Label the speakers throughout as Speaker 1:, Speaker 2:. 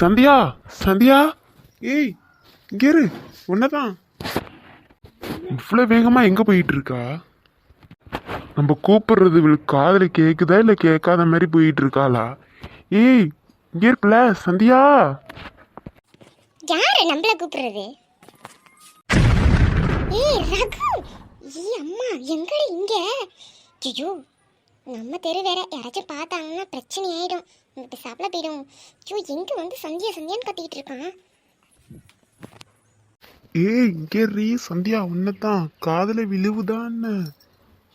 Speaker 1: சந்தியா சந்தியா? ஏய் இங்க இரு. உன்னதான். இவ்வளோ வேகமா எங்க போயிட்டு இருக்கா நம்ம கூப்பிடுறது இவளுக்கு காதுல கேக்குதா இல்ல கேட்காத மாதிரி போயிட்டு இருக்காளா ஏய் இங்க இருக்குல்ல சந்தியா?
Speaker 2: யாரு நம்மள கூப்பிடுறது? ஏய் ரகு. ஏ அம்மா எங்கடி இங்க? ஐயோ நம்ம தெரு வேற. யாராச்சும் பார்த்தாங்கன்னா பிரச்சனை ஆயிடும் சாப்பிட போயிடும். ஐயோ எங்க வந்து சந்தியா சந்தியான்னு கத்திக்கிட்டு இருக்கான்?
Speaker 1: ஏய் இங்க ரீ சந்தியா உன்னதான் காதுல விழுவுதான்னு.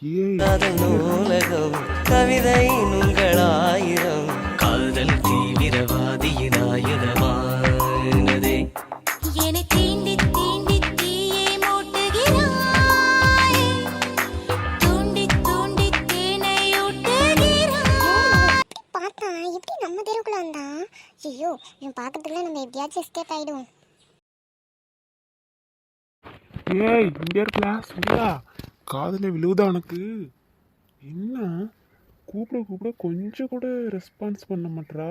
Speaker 1: ஏய்.
Speaker 3: நூலகம் கவிதை நுங்களாயிரம் காதல் தீவிரவாதியின் ஆயுதமானதே
Speaker 2: ஐயோ இவன் பார்க்கறதுக்குள்ள நம்ம எப்படியாச்சும் எஸ்கேப் ஆயிடும்
Speaker 1: ஏய் இங்க இருக்குல்ல சந்தியா காதுல விழுவுதா உனக்கு? என்ன? கூப்பிட கூப்பிட கொஞ்சம் கூட ரெஸ்பான்ஸ் பண்ண மாட்றா?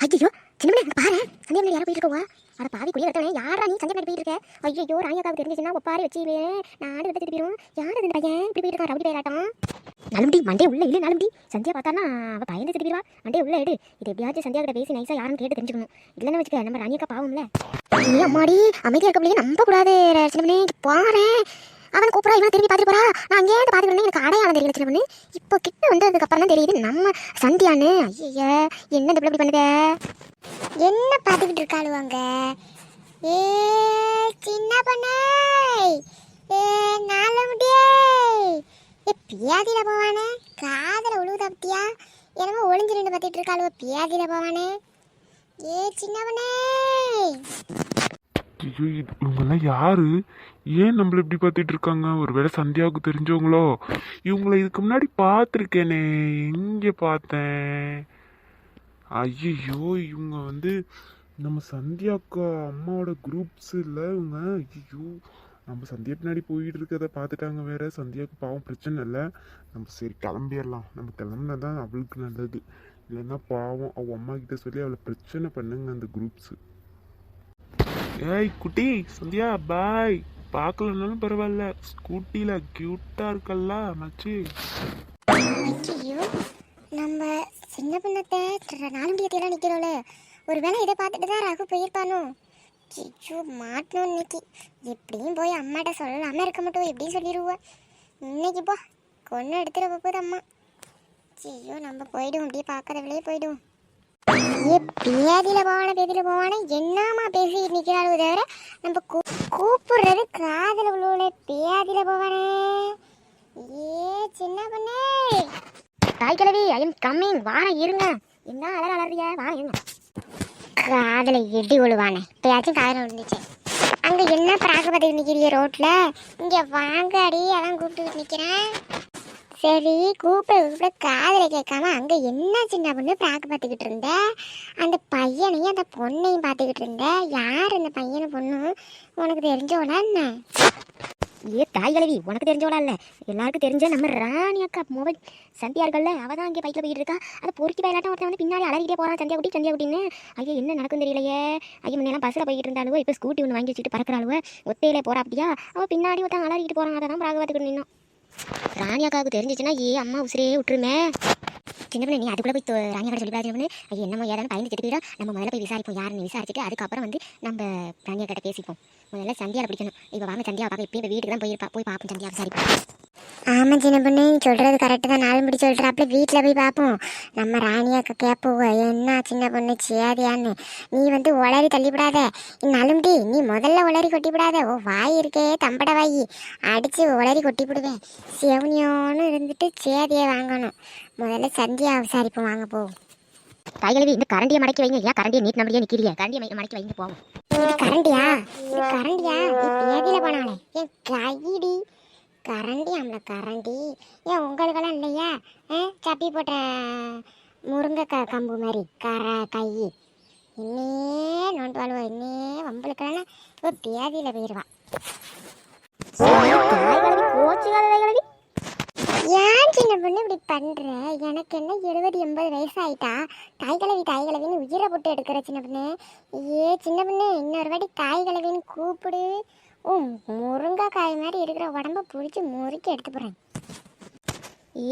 Speaker 2: ஐயோ சின்ன பாரு. சந்தியா யாரோ போயிட்டு இருக்கவா? அட பாவி குடிய எடுத்தவனே யாரா நீ சஞ்சய் பிள்ளை போயிட்டு இருக்க? ஐயோ ராணியாக்காவுக்கு தெரிஞ்சிச்சுன்னா ஒப்பாரி வச்சு நான் விட்டு போயிடும் யார் இந்த பையன்? இப்படி போயிட்டு இருக்கா ரவுடி பேராட்டம் நலும்படி மண்டே உள்ள இல்லை நலும்படி. சந்தியா பார்த்தானா அவ பயந்து திருப்பிடுவா மண்டே உள்ள எடு இது எப்படியாச்சும் சந்தியா கிட்ட பேசி நைஸா யாரும் கேட்டு தெரிஞ்சுக்கணும். இல்லைன்னு வச்சுக்க நம்ம ராணியக்கா பாவம்ல. நீ அம்மாடி அமைதியா இருக்க முடியும் நம்ப கூடாது சின்ன பண்ணி அவன் கூப்பிடா இவன் திரும்பி பார்த்துட்டு போறா. நான் அங்கேயே இருந்து பார்த்துட்டு எனக்கு அடையாளம் தெரியல சின்ன பண்ணு இப்போ கிட்ட வந்ததுக்கு அப்புறம் தான் தெரியுது நம்ம சந்தியான்னு. ஐயா என்ன இப்படி பண்ணுத? என்ன பார்த்துக்கிட்டு இருக்காளுவாங்க? ஏ சின்ன பண்ணை! ஏ நாலு முடியே ஏ பியாதியில போவானே? காதல உழுவுதா பத்தியா? என்னமோ ஒளிஞ்சு நின்று பார்த்துட்டு இருக்காளுவ பியாதியில போவானே? ஏ சின்னவனே
Speaker 1: ஐயோ இவங்கெல்லாம் யாரு? ஏன் நம்மள இப்படி பார்த்துட்டு இருக்காங்க? ஒருவேளை சந்தியாவுக்கு தெரிஞ்சவங்களோ? இவங்கள இதுக்கு முன்னாடி பார்த்துருக்கேனே எங்கே பார்த்தேன். ஐயோ இவங்க வந்து நம்ம சந்தியாக்கா அம்மாவோட குரூப்ஸ் இல்லை இவங்க ஐயோ நம்ம சந்தியா பின்னாடி போயிட்டு இருக்கதை பார்த்துட்டாங்க வேற. சந்தியாவுக்கு பாவம் பிரச்சனை இல்லை. நம்ம சரி கிளம்பிடலாம். நம்ம கிளம்புனா தான் அவளுக்கு நல்லது. இல்லைன்னா பாவம் அவள் அம்மா கிட்ட சொல்லி அவளை பிரச்சனை பண்ணுங்க அந்த குரூப்ஸு ஏய் குட்டி சந்தியா பாய் பார்க்கலனாலும் பரவாயில்ல. ஸ்கூட்டியில் க்யூட்டாக இருக்கல்ல மச்சி.
Speaker 2: நம்ம சின்ன பின்னத்தை நாலுண்டியத்தையெல்லாம் நிற்கிறோம்ல. ஒரு வேளை இதை பார்த்துட்டு தான் ரகு போயிருப்பானோ? ஐயோ மாட்டணும் இன்னைக்கு. எப்படியும் போய் அம்மாட்ட சொல்லாமல் இருக்க மாட்டோம் எப்படியும் சொல்லிடுவோம் இன்னைக்கு போ கொன்று எடுத்துகிற போகுது அம்மா. ஐயோ நம்ம போயிடும் அப்படியே பார்க்கறவளே விலையே போயிடும் பேதியில் போவானே பேதியில் போவானே என்னம்மா பேசி நிற்கிறாரு தவிர நம்ம கூ கூப்பிடுறது காதில் உள்ளே பேதியில் போவானே. ஏ சின்ன பொண்ணே. தாய் கிழவி ஐ எம் கம்மிங் வாரம் இருங்க. என்ன அலற அலறிய? வாரம் இருங்க. காதல எடி விழுவானே. இப்பயாச்சும் காதல விழுந்துச்சு. அங்கே என்ன பிராகபதி பார்த்துட்டு ரோட்டில் இங்கே வாங்க அடி அதான் கூப்பிட்டு நிக்கிறேன். சரி கூப்பிட கூப்பிட. காதல கேட்காம அங்கே என்ன சின்ன பொண்ணு பிராக்கு பார்த்துக்கிட்டு இருந்த? அந்த பையனையும் அந்த பொண்ணையும் பார்த்துக்கிட்டு இருந்த? யார் அந்த பையனை பொண்ணும் உனக்கு தெரிஞ்சவனா என்ன? ஏ தாய் கலவி உனக்கு தெரிஞ்சவளா இல்லை? எல்லாருக்கும் தெரிஞ்ச நம்ம ராணி அக்கா மொபைல் சந்தியா இருக்கல்ல அவ தான் அங்கே பைக்கில் போயிட்டு இருக்கா. அதை பொறுக்கி பயிலாட்டம் ஒருத்தன் வந்து பின்னாடி அலறிட்டே போகிறான் சந்தியா குட்டி சந்தியா குட்டின்னு. ஐயோ என்ன நடக்கும் தெரியலையே. ஐயோ முன்னெல்லாம் பஸ்ஸில் போயிட்டு இருந்தாலுவோ இப்போ ஸ்கூட்டி ஒன்று வாங்கி வச்சுட்டு பறக்கிறாளுவ ஒத்தையிலே போகிறா அப்படியா? அவள் பின்னாடி ஒருத்தன் அலறிட்டு போகிறான் அதை தான் பிராக பார்த்துக்கிட்டு நின்னோம். ராணி அக்காவுக்கு தெரிஞ்சிச்சுன்னா ஏ அம்மா உசிரே விட்டுருமே. சின்ன பிள்ளை நீ அதுக்குள்ள போய் தொ- ராணி அக்கா பண்ணு ஐயோ என்னமோ ஏதாவது பயந்து கெட்டு போயிடும் நம்ம முதல்ல போய் விசாரிப்போம் யாருன்னு விசாரிச்சுட்டு அதுக்கப்புறம் வந்து நம்ம ராணியா கிட்ட பேசிப்போம். முதல்ல சந்தியாவை பிடிக்கணும். இப்போ வாங்க சந்தியா பார்க்க இப்போ வீட்டுக்கு தான் போயிருப்பா. போய் பார்ப்போம் சந்தியா விசாரிப்போம். ஆமாம் சின்ன பொண்ணு சொல்கிறது கரெக்டு தான். நாலு முடி சொல்கிறாப்புல வீட்டில் போய் பார்ப்போம் நம்ம ராணியாக்க கேட்போம் என்ன சின்ன பொண்ணு சேதியான்னு. நீ வந்து உளறி தள்ளிவிடாத. நலும்டி நீ முதல்ல உளறி கொட்டிவிடாத. ஓ வாய் இருக்கே தம்பட வாய். அடித்து உளறி கொட்டிவிடுவேன். செவனியோன்னு இருந்துட்டு சேதியை வாங்கணும். முதல்ல சந்தியா விசாரிப்போம். வாங்க போ. தாய்களவி இந்த கரண்டியை மடக்கி வைங்க. ஏன் கரண்டியை நீட் நம்படியே நிற்கிறிய கரண்டியை மடக்கி வைங்க போவோம். இது கரண்டியா? இது கரண்டியா? பேதியில் போனாலே. ஏன் கைடி கரண்டி ஆம்ல கரண்டி. ஏன் உங்களுக்கெல்லாம் இல்லையா? சப்பி போட்ட முருங்கைக்காய் கம்பு மாதிரி. கர கை. இன்னே நோண்டு வாழ்வா இன்னே வம்பளுக்கெல்லாம் இப்போ பேதியில் போயிடுவா கோச்சு ஏன் சின்ன பொண்ணு இப்படி பண்ற? எனக்கு என்ன எழுபது எண்பது வயசு ஆயிட்டா தாய் கிழவி தாய் கிழவின்னு உயிரை போட்டு எடுக்கிற சின்ன பொண்ணு. ஏ சின்ன பொண்ணு இன்னொரு வாட்டி தாய் கிழவின்னு கூப்பிடு. ஓ முருங்கைக்காய் மாதிரி இருக்கிற உடம்ப பிடிச்சி முறுக்கி எடுத்து போறேன்.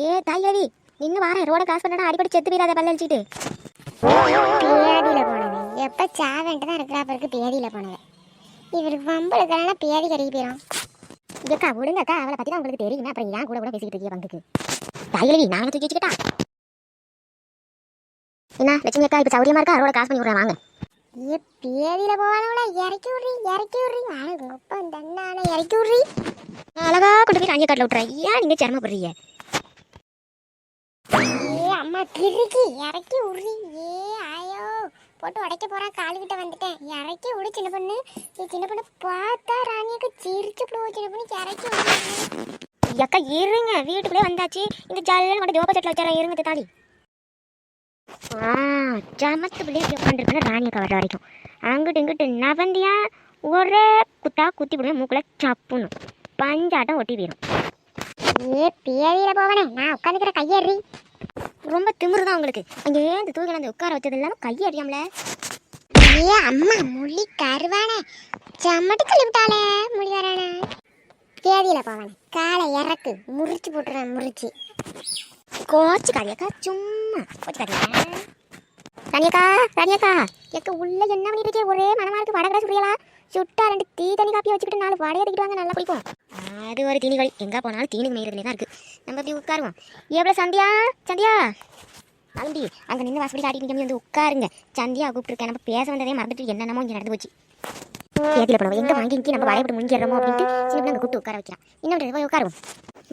Speaker 4: ஏ தாயவி நின்று வாரேன். ரோட கிராஸ் பண்ணா அடிப்படி செத்து போயிடாத பல்ல அடிச்சிட்டு
Speaker 2: பேதியில போனவன். எப்ப சாவன்ட்டு தான் இருக்கிறா பிறகு பேதியில போனவன். இவருக்கு வம்பளுக்கெல்லாம் பேதி கருகி போயிடும்
Speaker 4: ஏக்கா விடுங்கக்கா அவளை பத்தி தான் உங்களுக்கு தெரியுமே. அப்புறம் ஏன் கூட கூட பேசிக்கிட்டு இருக்கீங்க பங்குக்கு. தாயவி நான் தூக்கி வச்சுக்கிட்டா? என்ன லட்சுமி அக்கா இப்ப சௌரியமா இருக்கா? ரோட கிராஸ் பண்ணி விடுறேன் வாங்க.
Speaker 2: ஏ பேதியில போவானவள இறக்கி விட்றி இறக்கி விட்றி. ஆனா உங்க அப்பா அண்ணான இறக்கி விட்றி.
Speaker 4: அழகா கொண்டு போய் அங்கே காட்டில் விட்டுறேன். ஏன் நீங்க சிரமப்படுறீங்க?
Speaker 2: ஏ அம்மா கிறுக்கி இறக்கி விட்றி. ஏ ஆயோ. போட்டு உடைக்க போறா காலுக்கிட்ட வந்துட்டேன். இறக்கி விடு சின்ன பொண்ணு. ஏ சின்ன பொண்ணு பார்த்தா ராணியக்கு சிரிச்சு விடுவோம் சின்ன பொண்ணு. இறக்கி விடு
Speaker 4: அக்கா இருங்க. வீட்டுக்குள்ளே வந்தாச்சு. இந்த ஜாலியாக மட்டும் தோப்பை செட்டில் வச்சாரா? இருங்க தாடி ஆ ஜமத்து பிள்ளைய உட்காந்துருக்கேன் ராணி அக்கா வரைக்கும். அங்கிட்டு இங்கிட்டு நவந்தியா ஒரே குத்தா குத்தி விடுவேன் மூக்கில் சப்புன்னு. பஞ்சாட்டம் ஒட்டி போயிடும்
Speaker 2: ஏ பேதியில போவனே. நான் உட்காந்துக்கிற கையேறி.
Speaker 4: ரொம்ப திமிரு தான் உங்களுக்கு. அங்கே இந்த தூக்கில அந்த உட்கார வச்சது இல்லாமல் கையடியாமல
Speaker 2: ஏ அம்மா முள்ளி கருவானே. செம்மட்டு தள்ளி விட்டாளே வரானே பேதியில போவனே. காலை இறக்கு முறிச்சு போட்டுறேன் முறிச்சு.
Speaker 4: கோச்சு காரியக்கா சும்மா. கோச்சு காரியா ரணியக்கா ரணியக்கா எக்க உள்ள என்ன பண்ணிட்டு இருக்கே? ஒரே மனமா இருக்கு. வடகடை சுரியலா சுட்டா ரெண்டு தீ தண்ணி காப்பி வச்சுக்கிட்டு நாலு வடையை தூக்கிட்டு நல்லா பிடிக்கும் அது ஒரு தீனி வழி எங்கே போனாலும் தீனி மேய்றதுலே தான் இருக்கு. நம்ம இப்படி உட்காருவோம். எவ்வளோ சந்தியா? சந்தியா? அம்பி அங்கே நின்று வாசப்படி காட்டிட்டு நிக்க வந்து உட்காருங்க. சந்தியா கூப்பிட்டுருக்கேன். நம்ம பேச வந்ததே மறந்துட்டு என்னென்னமோ இங்கே நடந்து போச்சு. ஏதியில் போனோம் எங்கே வாங்கி இங்கே நம்ம வடையப்பட்டு முடிஞ்சிடறோமோ அப்படின்ட்டு சின்ன பிள்ளை கூப்பிட்டு உட்கார வைக்கிறான். இன்னொரு போய் உட்காருவோம்.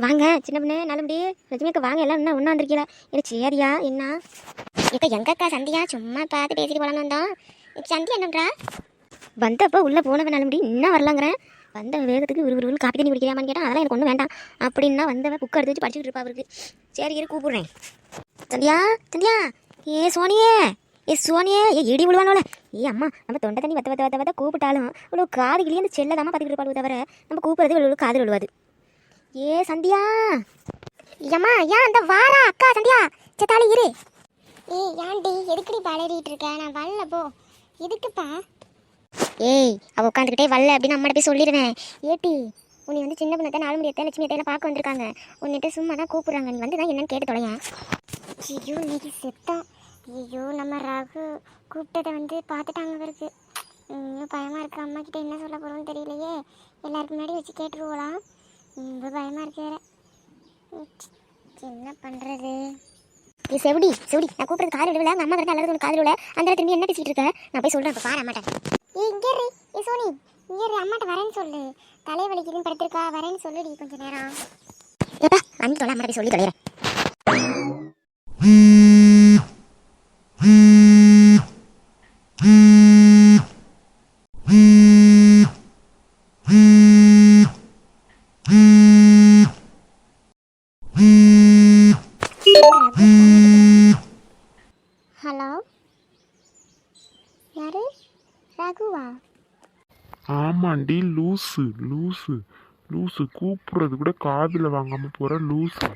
Speaker 4: வாங்க சின்ன பொண்ணு நல்லபடி. லட்சுமிக்கு வாங்க எல்லாம் இன்னும் ஒன்றா வந்திருக்கீங்களா? இல்லை சரியா என்ன? இப்போ எங்கக்கா சந்தியா? சும்மா பார்த்து பேசிட்டு போலான்னு வந்தோம் இப்ப சந்தியா என்னன்றா? வந்தப்போ உள்ளே போனவன் நல்லபடி இன்னும் வரலாங்கிறேன் வந்த வேகத்துக்கு ஒரு ஒரு காப்பி தண்ணி குடிக்கிறாமான்னு கேட்டால் அதெல்லாம் எனக்கு ஒன்றும் வேண்டாம். அப்படின்னா வந்தவன் புக்கு எடுத்து வச்சு படிச்சுட்டு இருப்பா அவருக்கு. சரி இரு கூப்பிடுறேன். சந்தியா சந்தியா. ஏ சோனியே. ஏ சோனியே ஏ இடி விழுவானோல. ஏ அம்மா நம்ம தொண்டை தண்ணி வத்த வத்த வத்த வத்த கூப்பிட்டாலும் இவ்வளோ காது கிளியே அந்த செல்லதாம பார்த்துக்கிட்டு இருப்பாள் தவிர நம்ம கூப்பிடுறது இவ்வளோ காது விழுவாது. ஏ சந்தியா. ஏம்மா ஏன் அந்த வாரா அக்கா சந்தியா? செத்தாலும் இரு.
Speaker 2: ஏய் ஏன்டி எதுக்குடி பலரிட்டு இருக்க? நான் வரல போ. எதுக்குப்பா?
Speaker 4: ஏய் அவ உட்காந்துக்கிட்டே வரல அப்படின்னு அம்மாட்ட போய் சொல்லிடுவேன். ஏட்டி உன்னை வந்து சின்ன பண்ணத்தை நாலு முடியத்தை லட்சுமி அத்தையில பார்க்க வந்திருக்காங்க. உன்னிட்ட சும்மா தான் கூப்பிடுறாங்க. நீ வந்து தான் என்னன்னு கேட்டு தொலையேன்.
Speaker 2: ஐயோ இன்னைக்கு செத்தோம் ஐயோ நம்ம ரகு கூப்பிட்டதை வந்து பார்த்துட்டாங்க இவருக்கு இன்னும் பயமா இருக்கு. அம்மா கிட்ட என்ன சொல்ல போறோம்னு தெரியலையே. எல்லாருக்கு முன்னாடி வச்சு கேட்டுருவோலாம் ரொம்ப பயமா இருக்கு வேற. என்ன பண்றது?
Speaker 4: ஏ செவடி செவடி நான் கூப்பிடுறது காது விடல அம்மா கிட்ட அல்லது உனக்கு காது விடல அந்த திரும்பி என்ன பேசிட்டு இருக்க? நான் போய் சொல்றேன் அப்ப பாரு அம்மாட்ட.
Speaker 2: இங்கே ஏ சோனி இங்கே அம்மாட்ட வரேன்னு சொல்லு. தலை வலிக்குதுன்னு படுத்திருக்கா. வரேன்னு சொல்லுடி கொஞ்ச நேரம்.
Speaker 4: ஏப்பா அஞ்சு தொலை அம்மா போய் சொல்லி தொலைறேன்.
Speaker 1: ஆமாண்டி லூசு? லூசு. லூசு கூப்பிடுறது கூட காதில் வாங்காமல் போகிற லூசு.